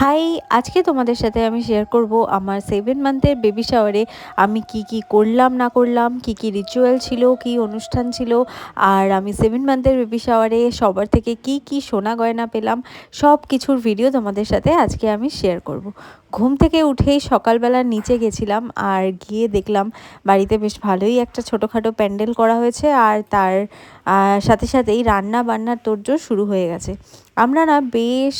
High, আজকে তোমাদের সাথে আমি শেয়ার করব আমার সেভেন মান্থের বেবি শাওয়ারে আমি কি কি করলাম, না করলাম, কি কি রিচুয়াল ছিল, কি অনুষ্ঠান ছিল, আর আমি সেভেন মান্থের বেবি শাওয়ারে সবার থেকে কি কি সোনা গয়না পেলাম, সব কিছুর ভিডিও তোমাদের সাথে আজকে আমি শেয়ার করব। ঘুম থেকে উঠেই সকালবেলা নিচে গেছিলাম আর গিয়ে দেখলাম বাড়িতে বেশ ভালোই একটা ছোটোখাটো প্যান্ডেল করা হয়েছে আর তার সাথে সাথেই রান্না বান্নার তোড়জোড় শুরু হয়ে গেছে আমরা না বেশ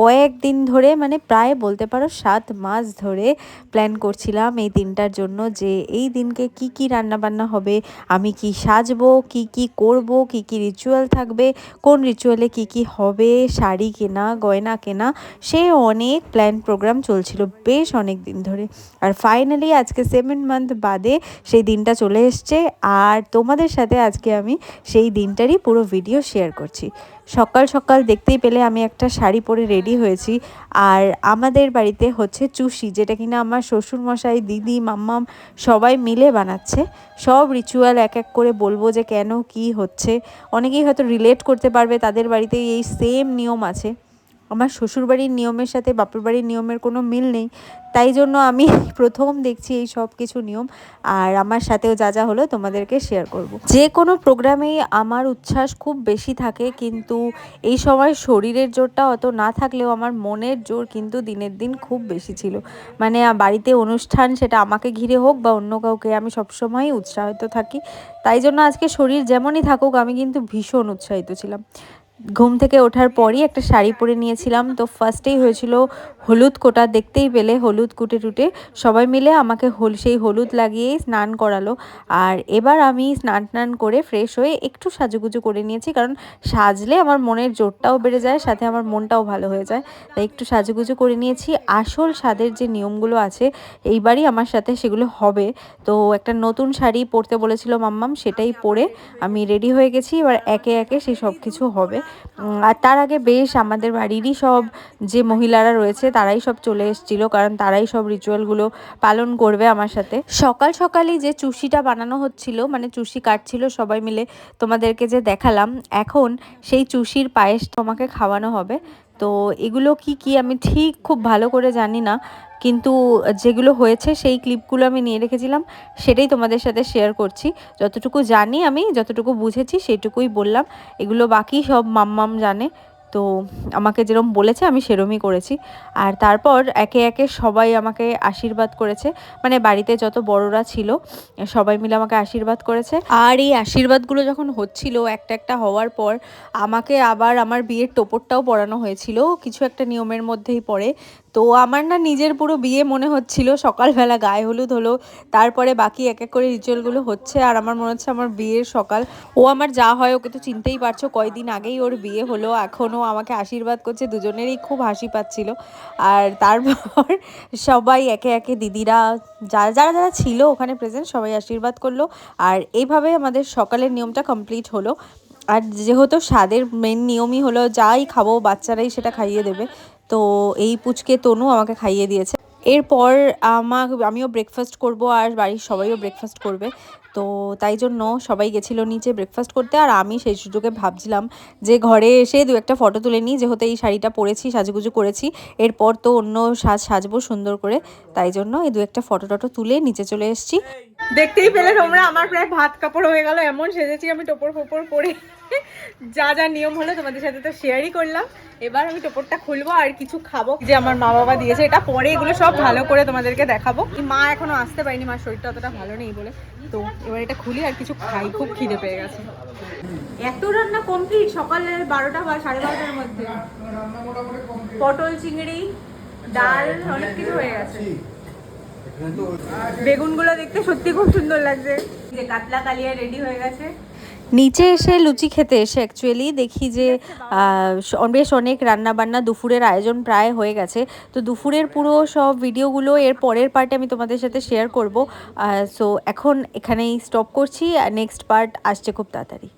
কয়েকদিন ধরে মানে প্রায় বলতে পারো সাত মাস ধরে প্ল্যান করছিলাম এই দিনটার জন্য যে এই দিনকে কি কি রান্না বান্না হবে, আমি কি সাজবো, কি কি করব, কি কি রিচুয়াল থাকবে, কোন রিচুয়ালে কি কি হবে, শাড়ি কেনা, গয়না কেনা, সে অনেক প্ল্যান প্রোগ্রাম চলছিল বেশ অনেক দিন ধরে। আর ফাইনালি আজকে সেভেন মান্থ বাদে সেই দিনটা চলে এসছে। আর তোমাদের সাথে আজকে আমি সেই দিনটারই পুরো ভিডিও শেয়ার করছি। সকাল সকাল দেখতেই পেলে আমি একটা শাড়ি পরে রেডি হয়েছি। আর আমাদের বাড়িতে হচ্ছে চুষি, যেটা কিনা আমার শ্বশুরমশাই, দিদি, মাম্মাম সবাই মিলে বানাচ্ছে। সব রিচুয়াল এক এক করে বলব যে কেন কি হচ্ছে। অনেকেই হয়তো রিলেট করতে পারবে, তাদের বাড়িতে এই সেম নিয়ম আছে। আমার শ্বশুরবাড়ির নিয়মের সাথে বাপের বাড়ির নিয়মের কোনো মিল নেই। তাই জন্য আমি প্রথম দেখছি এই সব কিছু নিয়ম, আর আমার সাথেও যা যা হলো তোমাদেরকে শেয়ার করব। যে কোনো প্রোগ্রামেই আমার উচ্ছ্বাস খুব বেশি থাকে, কিন্তু এই সময় শরীরের জোরটা অত না থাকলেও আমার মনের জোর কিন্তু দিনের দিন খুব বেশি ছিল। মানে বাড়িতে অনুষ্ঠান সেটা আমাকে ঘিরে হোক বা অন্য কাউকে আমি সবসময়ই উৎসাহিত থাকি। তাই জন্য আজকে শরীর যেমনই থাকুক, আমি কিন্তু ভীষণ উৎসাহিত ছিলাম। ঘুম থেকে ওঠার পরই একটা শাড়ি পরে নিয়েছিলাম। তো ফার্স্টেই হয়েছিল হলুদ কোটা। দেখতেই পেলে হলুদ কুটে টুটে। সবাই মিলে আমাকে হল, সেই হলুদ লাগিয়েই স্নান করালো। আর এবার আমি স্নান টান করে ফ্রেশ হয়ে একটু সাজুগুজু করে নিয়েছি। কারণ সাজলে আমার মনের জোরটাও বেড়ে যায়, সাথে আমার মনটাও ভালো হয়ে যায়। তাই একটু সাজুগুজু করে নিয়েছি। আসল স্বাদের যে নিয়মগুলো আছে, এইবারই আমার সাথে সেগুলো হবে। তো একটা নতুন শাড়ি পরতে বলেছিল মাম্মাম, সেটাই পরে আমি রেডি হয়ে গেছি। এবার একে একে সেই সব কিছু হবে। আর তার আগে বেশ আমাদের বাড়িরই সব যে মহিলারা রয়েছে, তারাই সব চলে এসেছিল, কারণ তারাই সব রিচুয়ালগুলো পালন করবে আমার সাথে। সকাল সকালই যে চুষিটা বানানো হচ্ছিল মানে চুষি কাটছিল সবাই মিলে তোমাদেরকে যে দেখালাম, এখন সেই চুষির পায়েস তোমাকে খাওয়ানো হবে। তো এগুলো কি কি আমি ঠিক খুব ভালো করে জানি না। কিন্তু যেগুলো হয়েছে সেই ক্লিপগুলো আমি নিয়ে রেখেছিলাম, সেটাই তোমাদের সাথে শেয়ার করছি। যতটুকু জানি আমি, যতটুকু বুঝেছি, সেটুকুই বললাম। এগুলো বাকি সব মাম্মাম জানে। তো আমাকে যেরম বলেছে আমি সেরমই করেছি। আর তারপর একে একে সবাই আমাকে আশীর্বাদ করেছে। মানে বাড়িতে যত বড়রা ছিল, সবাই মিলে আমাকে আশীর্বাদ করেছে। আর এই আশীর্বাদগুলো যখন হচ্ছিল একটা একটা হওয়ার পর, আমাকে আবার আমার বিয়ের টোপরটাও পরানো হয়েছিল। কিছু একটা নিয়মের মধ্যেই পড়ে। তো আমার না নিজের পুরো বিয়ে মনে হচ্ছিল। সকালবেলা গায়ে হলুদ হলো, তারপরে বাকি এক এক করে রিচুয়ালগুলো হচ্ছে আর আমার মনে হচ্ছে আমার বিয়ের সকাল। ও আমার যা হয় ওকে তো চিনতেই পারছ, কয়দিন আগেই ওর বিয়ে হলো, এখনও আমাকে আশীর্বাদ করছে, দুজনেরই খুব হাসি পাচ্ছিল। আর তারপর সবাই একে একে দিদিরা যারা যারা যারা ছিল ওখানে প্রেজেন্ট সবাই আশীর্বাদ করল। আর এইভাবে আমাদের সকালের নিয়মটা কমপ্লিট হলো। আর যেহেতু স্বাদের মেন নিয়মই হলো, যাই খাব বাচ্চারাই সেটা খাইয়ে দেবে। তো এই পুচকে তনু আমাকে খাইয়ে দিয়েছে। এরপর আমার আমিও ব্রেকফাস্ট করব আর বাড়ির সবাইও ব্রেকফাস্ট করবে। তো তাই জন্য সবাই গেছিল নিচে ব্রেকফাস্ট করতে আর আমি সেই সুযোগে ভাবছিলাম যে ঘরে এসে দু একটা ফটো তুলে নিই, যেহেতু এই শাড়িটা পরেছি, সাজুগুজু করেছি। এরপর তো অন্য সাজ সাজবো সুন্দর করে। তাই জন্য এই দু একটা ফটো টটো তুলে নিচে চলে এসেছি। দেখতেই পেলে তোমরা, আমার প্রায় ভাত কাপড় হয়ে গেল, এমন সেজেছি আমি টোপর ফোপর পরে। যা যা নিয়ম হলো তোমাদের সাথে তো শেয়ারই করলাম। এবার আমি টোপরটা খুলবো আর কিছু খাব। যে আমার মা বাবা দিয়েছে এটা পরে এগুলো সব ভালো করে তোমাদেরকে দেখাবো। মা এখনও আসতে পারিনি মার শরীরটা অতটা ভালো নেই বলে। তো এবার এটা খুলি আর কিছু খাই খুব খিদে পেয়ে গেছে। এত রান্না কমপ্লিট সকালে বারোটা বা সাড়ে বারোটার মধ্যে। পটল চিংড়ি ডাল অনেক কিছু হয়ে গেছে। বেগুনগুলো দেখতে সত্যি খুব সুন্দর লাগছে। যে কাতলা কালিয়া রেডি হয়ে গেছে। নিচে এসে লুচি খেতে এসে অ্যাকচুয়ালি দেখি যে বেশ অনেক রান্নাবান্না দুপুরের আয়োজন প্রায় হয়ে গেছে। তো দুপুরের পুরো সব ভিডিওগুলো এর পরের পার্টে আমি তোমাদের সাথে শেয়ার করব। সো এখন এখানেই স্টপ করছি, আর নেক্সট পার্ট আসছে খুব তাড়াতাড়ি।